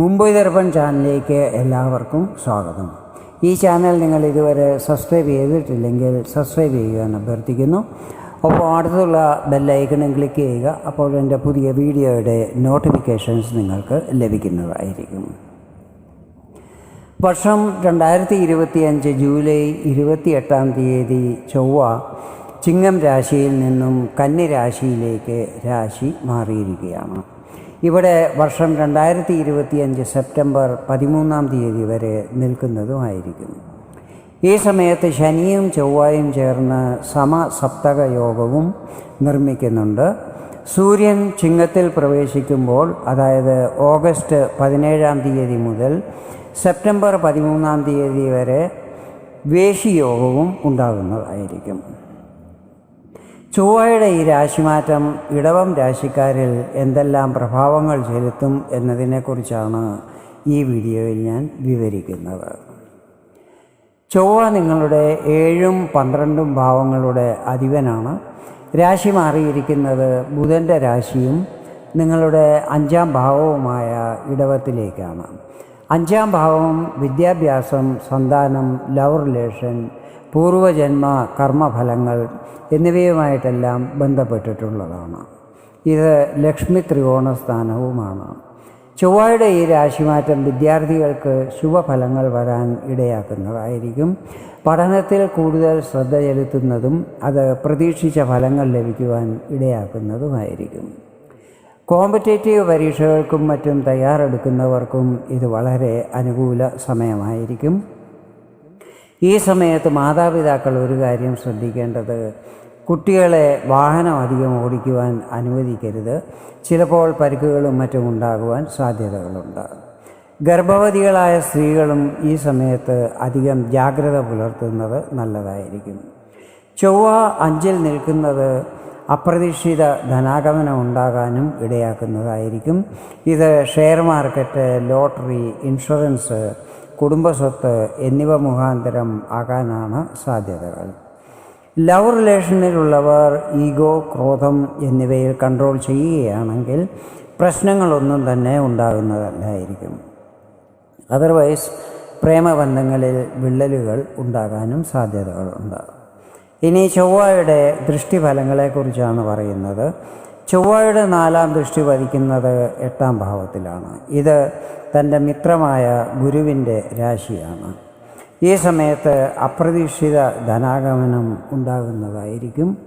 മുംബൈ ദർപ്പൺ ചാനലിലേക്ക് എല്ലാവർക്കും സ്വാഗതം. ഈ ചാനൽ നിങ്ങൾ ഇതുവരെ സബ്സ്ക്രൈബ് ചെയ്തിട്ടില്ലെങ്കിൽ സബ്സ്ക്രൈബ് ചെയ്യുവാൻ അഭ്യർത്ഥിക്കുന്നു. ഒപ്പം അടുത്തുള്ള ബെല്ലൈക്കണും ക്ലിക്ക് ചെയ്യുക. അപ്പോൾ എന്റെ പുതിയ വീഡിയോയുടെ നോട്ടിഫിക്കേഷൻസ് നിങ്ങൾക്ക് ലഭിക്കുന്നതായിരിക്കും. വർഷം രണ്ടായിരത്തി ഇരുപത്തിയഞ്ച് ജൂലൈ ഇരുപത്തിയെട്ടാം തീയതി ചൊവ്വ ചിങ്ങം രാശിയിൽ നിന്നും കന്നി രാശിയിലേക്ക് രാശി മാറിയിരിക്കുകയാണ്. ഇവിടെ വർഷം രണ്ടായിരത്തി ഇരുപത്തിയഞ്ച് സെപ്റ്റംബർ പതിമൂന്നാം തീയതി വരെ നിൽക്കുന്നതുമായിരിക്കും ഈ സമയത്ത് ശനിയും ചൊവ്വായും ചേർന്ന് സമസപ്തക യോഗവും നിർമ്മിക്കുന്നുണ്ട്. സൂര്യൻ ചിങ്ങത്തിൽ പ്രവേശിക്കുമ്പോൾ അതായത് ഓഗസ്റ്റ് പതിനേഴാം തീയതി മുതൽ സെപ്റ്റംബർ പതിമൂന്നാം തീയതി വരെ വേശിയോഗവും ഉണ്ടാകുന്നതായിരിക്കും. ചൊവ്വയുടെ ഈ രാശിമാറ്റം ഇടവം രാശിക്കാരിൽ എന്തെല്ലാം പ്രഭാവങ്ങൾ ചെലുത്തും എന്നതിനെക്കുറിച്ചാണ് ഈ വീഡിയോയിൽ ഞാൻ വിവരിക്കുന്നത്. ചൊവ്വ നിങ്ങളുടെ ഏഴും പന്ത്രണ്ടും ഭാവങ്ങളുടെ അധിപനാണ്. രാശി മാറിയിരിക്കുന്നത് ബുധന്റെ രാശിയും നിങ്ങളുടെ അഞ്ചാം ഭാവവുമായ ഇടവത്തിലേക്കാണ്. അഞ്ചാം ഭാവം വിദ്യാഭ്യാസം സന്താനം ലവ് റിലേഷൻ പൂർവജന്മ കർമ്മഫലങ്ങൾ എന്നിവയുമായിട്ടെല്ലാം ബന്ധപ്പെട്ടിട്ടുള്ളതാണ്. ഇത് ലക്ഷ്മി ത്രികോണ സ്ഥാനവുമാണ് ചൊവ്വയുടെ ഈ രാശിമാറ്റം വിദ്യാർത്ഥികൾക്ക് ശുഭഫലങ്ങൾ വരാൻ ഇടയാക്കുന്നതായിരിക്കും. പഠനത്തിൽ കൂടുതൽ ശ്രദ്ധ ചെലുത്തുന്നതും അത് പ്രതീക്ഷിച്ച ഫലങ്ങൾ ലഭിക്കുവാൻ ഇടയാക്കുന്നതുമായിരിക്കും. കോമ്പറ്റേറ്റീവ് പരീക്ഷകൾക്കും മറ്റും തയ്യാറെടുക്കുന്നവർക്കും ഇത് വളരെ അനുകൂല സമയമായിരിക്കും. ഈ സമയത്ത് മാതാപിതാക്കൾ ഒരു കാര്യം ശ്രദ്ധിക്കേണ്ടത് കുട്ടികളെ വാഹനം അധികം ഓടിക്കുവാൻ അനുവദിക്കരുത്. ചിലപ്പോൾ പരിക്കുകളും മറ്റും ഉണ്ടാകുവാൻ സാധ്യതകളുണ്ട്. ഗർഭവതികളായ സ്ത്രീകളും ഈ സമയത്ത് അധികം ജാഗ്രത പുലർത്തുന്നത് നല്ലതായിരിക്കും. ചൊവ്വ അഞ്ചിൽ നിൽക്കുന്നത് അപ്രതീക്ഷിത ധനാഗമനം ഉണ്ടാകാനും ഇടയാക്കുന്നതായിരിക്കും. ഇത് ഷെയർ മാർക്കറ്റ് ലോട്ടറി ഇൻഷുറൻസ് കുടുംബസ്വത്ത് എന്നിവ മുഖാന്തരം ആകാനാണ് സാധ്യതകൾ. ലവ് റിലേഷനിലുള്ളവർ ഈഗോ ക്രോധം എന്നിവയിൽ കൺട്രോൾ ചെയ്യുകയാണെങ്കിൽ പ്രശ്നങ്ങളൊന്നും തന്നെ ഉണ്ടാകുന്നതല്ലായിരിക്കും. അതർവൈസ് പ്രേമബന്ധങ്ങളിൽ വിള്ളലുകൾ ഉണ്ടാകാനും സാധ്യതകളുണ്ട്. ഇനി ചൊവ്വയുടെ ദൃഷ്ടിഫലങ്ങളെക്കുറിച്ചാണ് പറയുന്നത്. ചൊവ്വയുടെ നാലാം ദൃഷ്ടി വധിക്കുന്നത് എട്ടാം ഭാവത്തിലാണ്. ഇത് തന്റെ മിത്രമായ ഗുരുവിന്റെ രാശിയാണ്. ഈ സമയത്ത് അപ്രതീക്ഷിത ധനാഗമനം ഉണ്ടാകുന്നതായിരിക്കും.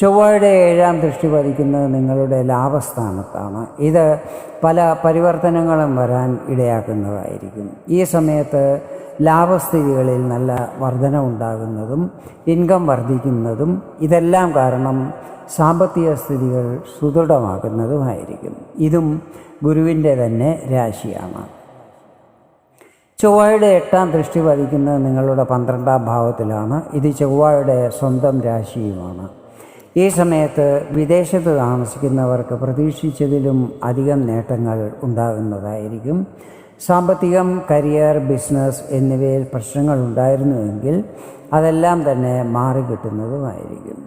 ചൊവ്വയുടെ ഏഴാം ദൃഷ്ടി പതിക്കുന്നത് നിങ്ങളുടെ ലാഭസ്ഥാനത്താണ്. ഇത് പല പരിവർത്തനങ്ങളും വരാൻ ഇടയാക്കുന്നതായിരിക്കും. ഈ സമയത്ത് ലാഭസ്ഥിതികളിൽ നല്ല വർധന ഉണ്ടാകുന്നതും ഇൻകം വർദ്ധിക്കുന്നതും ഇതെല്ലാം കാരണം സാമ്പത്തിക സ്ഥിതികൾ സുദൃഢമാകുന്നതുമായിരിക്കും. ഇതും ഗുരുവിന്റെ തന്നെ രാശിയാണ്. ചൊവ്വയുടെ എട്ടാം ദൃഷ്ടി പതിക്കുന്നത് നിങ്ങളുടെ പന്ത്രണ്ടാം ഭാവത്തിലാണ്. ഇത് ചൊവ്വയുടെ സ്വന്തം രാശിയുമാണ്. ഈ സമയത്ത് വിദേശത്ത് താമസിക്കുന്നവർക്ക് പ്രതീക്ഷിച്ചതിലും അധികം നേട്ടങ്ങൾ ഉണ്ടാകുന്നതായിരിക്കും. സാമ്പത്തികം കരിയർ ബിസിനസ് എന്നിവയിൽ പ്രശ്നങ്ങൾ ഉണ്ടായിരുന്നുവെങ്കിൽ അതെല്ലാം തന്നെ മാറിക്കിട്ടുന്നതുമായിരിക്കും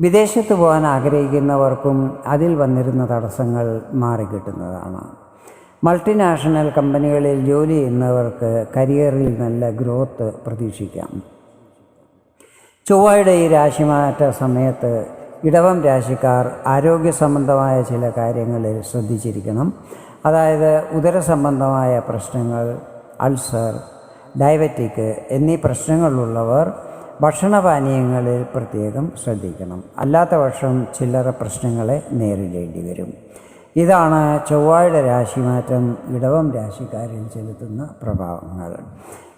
വിദേശത്ത് പോകാൻ ആഗ്രഹിക്കുന്നവർക്കും അതിൽ വന്നിരുന്ന തടസ്സങ്ങൾ മാറിക്കിട്ടുന്നതാണ് മൾട്ടിനാഷണൽ കമ്പനികളിൽ ജോലി ചെയ്യുന്നവർക്ക് കരിയറിൽ നല്ല ഗ്രോത്ത് പ്രതീക്ഷിക്കാം. ചൊവ്വയുടെ ഈ രാശിമാറ്റ സമയത്ത് ഇടവം രാശിക്കാർ ആരോഗ്യ സംബന്ധമായ ചില കാര്യങ്ങളിൽ ശ്രദ്ധിച്ചിരിക്കണം. അതായത് ഉദര സംബന്ധമായ പ്രശ്നങ്ങൾ അൾസർ ഡയബറ്റിക് എന്നീ പ്രശ്നങ്ങളുള്ളവർ ഭക്ഷണപാനീയങ്ങളിൽ പ്രത്യേകം ശ്രദ്ധിക്കണം. അല്ലാത്ത പക്ഷം ചില്ലറ പ്രശ്നങ്ങളെ നേരിടേണ്ടി വരും. ഇതാണ് ചൊവ്വയുടെ രാശിമാറ്റം ഇടവം രാശിക്കാരിൽ ചെലുത്തുന്ന പ്രഭാവങ്ങൾ.